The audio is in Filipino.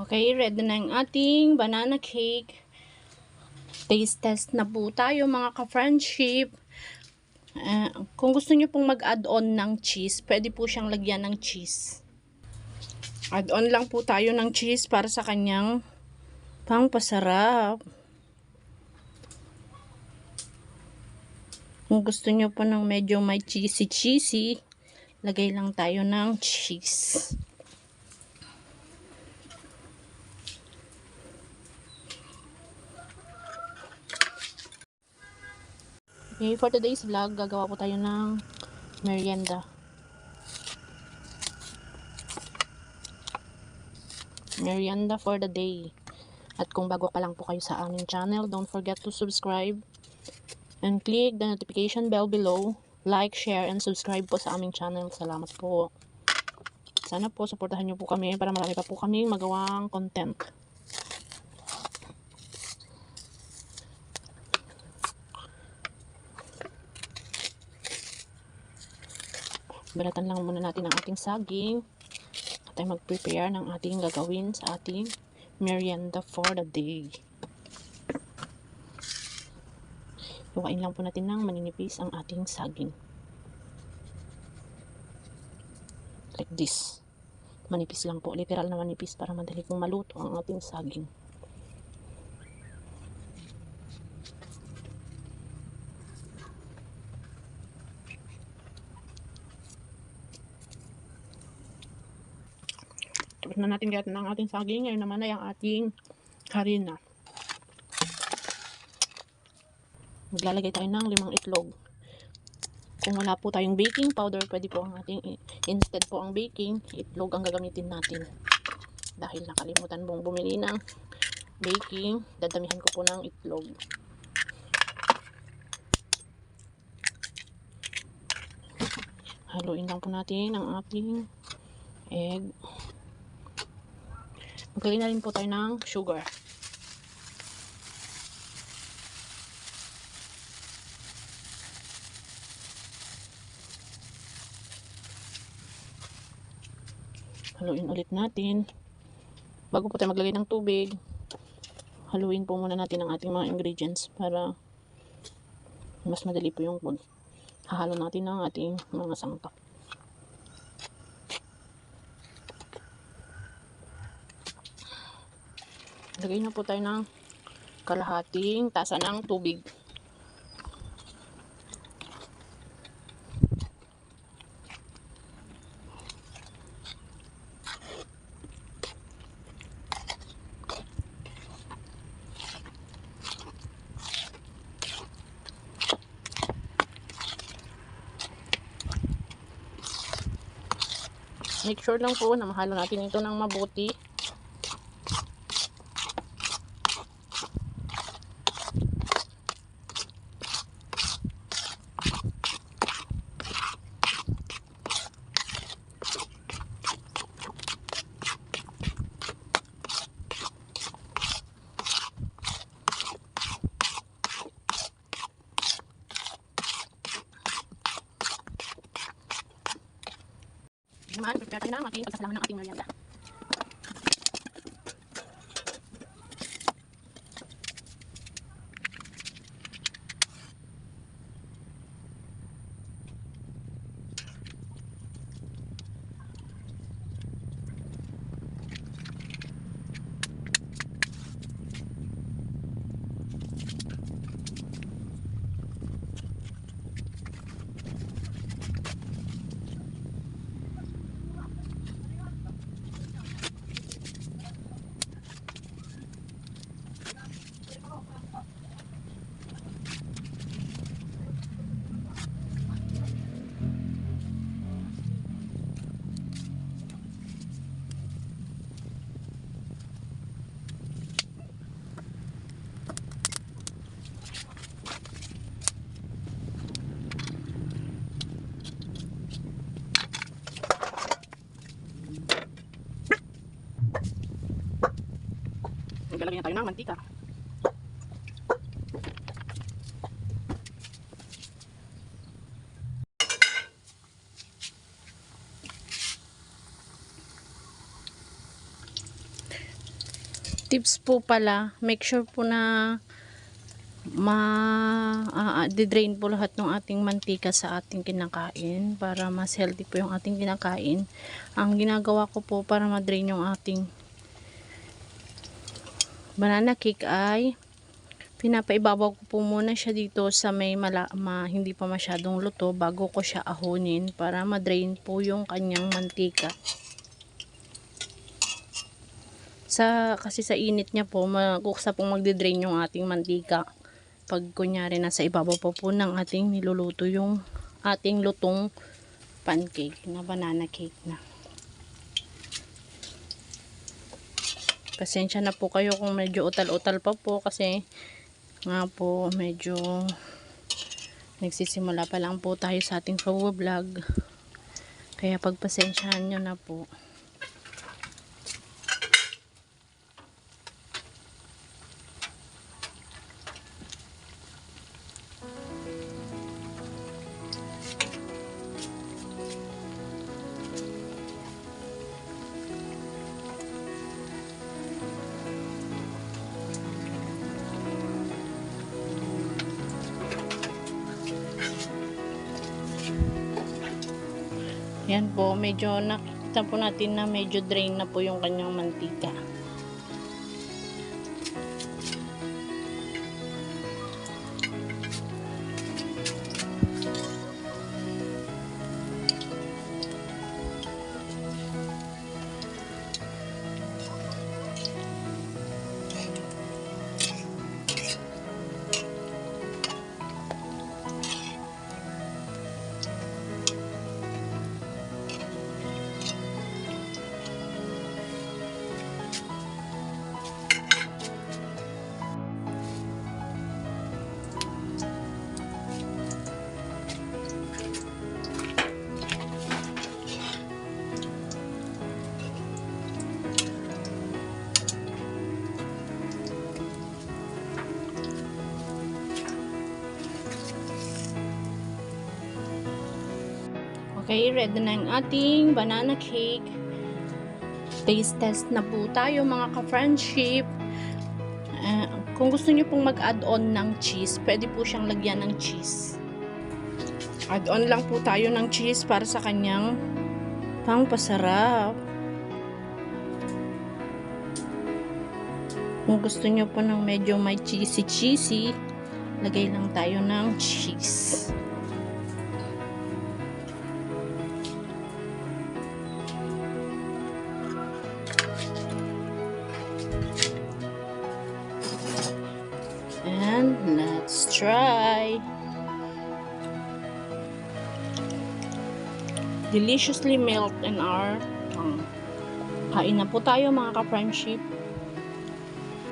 Okay, ready na yung ating banana cake. Taste test na po tayo mga ka-friendship. Eh, kung gusto niyo pong mag-add on ng cheese, pwede po siyang lagyan ng cheese. Add on lang po tayo ng cheese para sa kanyang pangpasarap. Kung gusto niyo po ng medyo may cheesy-cheesy, lagay lang tayo ng cheese. Okay, for today's vlog, gagawa po tayo ng merienda. Merienda for the day. At kung bago pa lang po kayo sa aming channel, don't forget to subscribe and click the notification bell below. Like, share, and subscribe po sa aming channel. Salamat po. Sana po, supportahan niyo po kami para marami pa po kaming magawang content. Balatan lang muna natin ang ating saging. At tayo mag-prepare ng ating gagawin sa ating merienda for the day. Lukain lang po natin ng maninipis ang ating saging. Like this. Manipis lang po. Literal na manipis para madali pong maluto ang ating saging. Tapos na natin gatan ang ating saging. Ngayon naman ay ang ating harina. Maglalagay tayo ng limang itlog. Kung wala po tayong baking powder, pwede po ang ating, instead po ang baking, itlog ang gagamitin natin. Dahil nakalimutan pong bumili ng baking, dadamihan ko po ng itlog. Haluin lang po natin ang ating egg. Maglagay na rin po tayo ng sugar. Haluin ulit natin. Bago po tayo maglagay ng tubig, haluin po muna natin ang ating mga ingredients para mas madali po yung hahalo natin ng ating mga sangkap. Lagay na po tayo ng kalahating tasa ng tubig. Make sure lang po na mahalo natin ito ng mabuti. Naman, prepare tayo ng ating pagsasalangan ng ating merienda. Maglalagay na tayo ng mantika. tips po pala, make sure po na ma ah, drain po lahat ng ating mantika sa ating kinakain para mas healthy po yung ating kinakain. Ang ginagawa ko po para ma-drain yung ating banana cake ay pinapaibabaw ko po muna siya dito sa may mala, ma, hindi pa masyadong luto bago ko siya ahunin para ma-drain po yung kanyang mantika. Sa, kasi sa init niya po, magkuksa pong magde-drain yung ating mantika. Pag kunyari nasa ibabaw pa po ng ating niluluto yung ating lutong pancake na banana cake na. Pasensya na po kayo kung medyo utal-utal pa po kasi nga po medyo nagsisimula pa lang po tayo sa ating pag-vlog. Kaya pagpasensyahan nyo na po. Yan po, medyo nakita po natin na medyo drain na po yung kanyang mantika. Okay, ready na yung ating banana cake. Taste test na po tayo mga ka-friendship. Eh, kung gusto niyo pong mag-add-on ng cheese, pwede po siyang lagyan ng cheese. Add-on lang po tayo ng cheese para sa kanyang pangpasarap. Kung gusto niyo po ng medyo may cheesy-cheesy, lagay lang tayo ng cheese. Try. Deliciously melt in our tongue. Kain na po tayo mga ka-friendship.